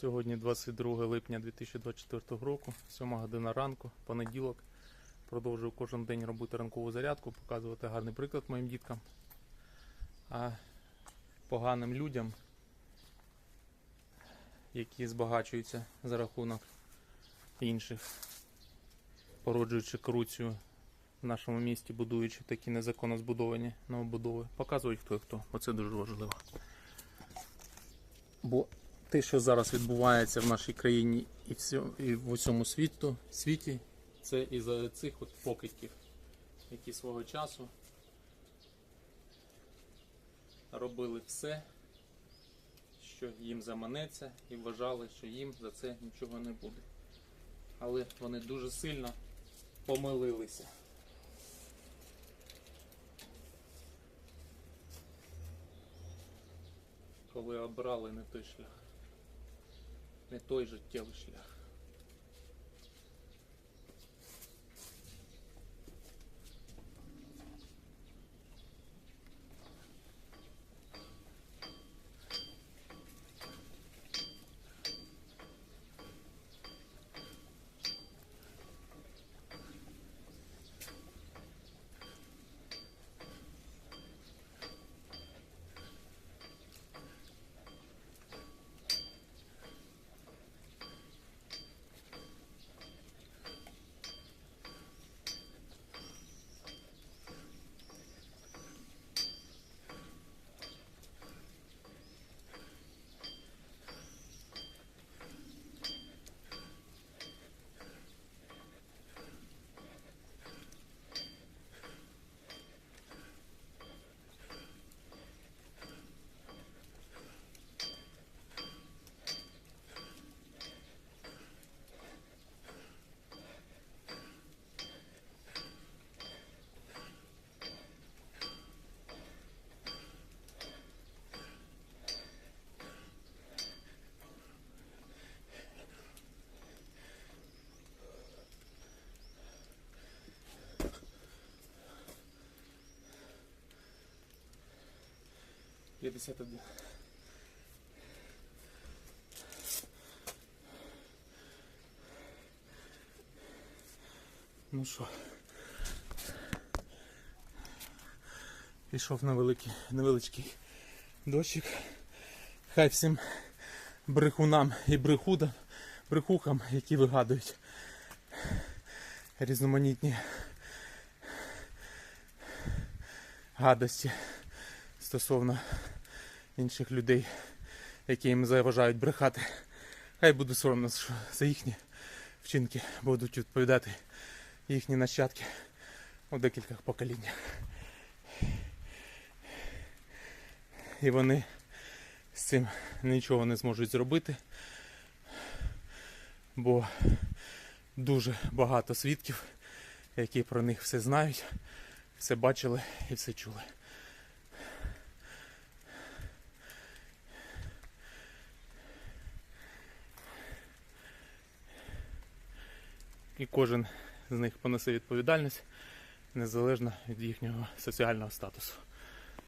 Сьогодні 22 липня 2024 року, 7 година ранку, понеділок. Продовжую кожен день робити ранкову зарядку, показувати гарний приклад моїм діткам. А поганим людям, які збагачуються за рахунок інших, породжуючи корупцію в нашому місті, будуючи такі незаконно збудовані новобудови, показують хто і хто, бо це дуже важливо. Бо те, що зараз відбувається в нашій країні і, в усьому світу, світі, це із-за цих от покидьків, які свого часу робили все, що їм заманеться, і вважали, що їм за це нічого не буде. Але вони дуже сильно помилилися. Коли обрали не той шлях не той життєвий шлях. П'ятдесят один. Ну що? Пішов невеликий, невеличкий дощик. Хай всім брехунам і брехудам, брехухам, які вигадують різноманітні гадості стосовно інших людей, які їм заважають брехати. Хай буде соромно, що за їхні вчинки будуть відповідати їхні нащадки у декількох поколіннях. І вони з цим нічого не зможуть зробити, бо дуже багато свідків, які про них все знають, все бачили і все чули. І кожен з них понесе відповідальність незалежно від їхнього соціального статусу.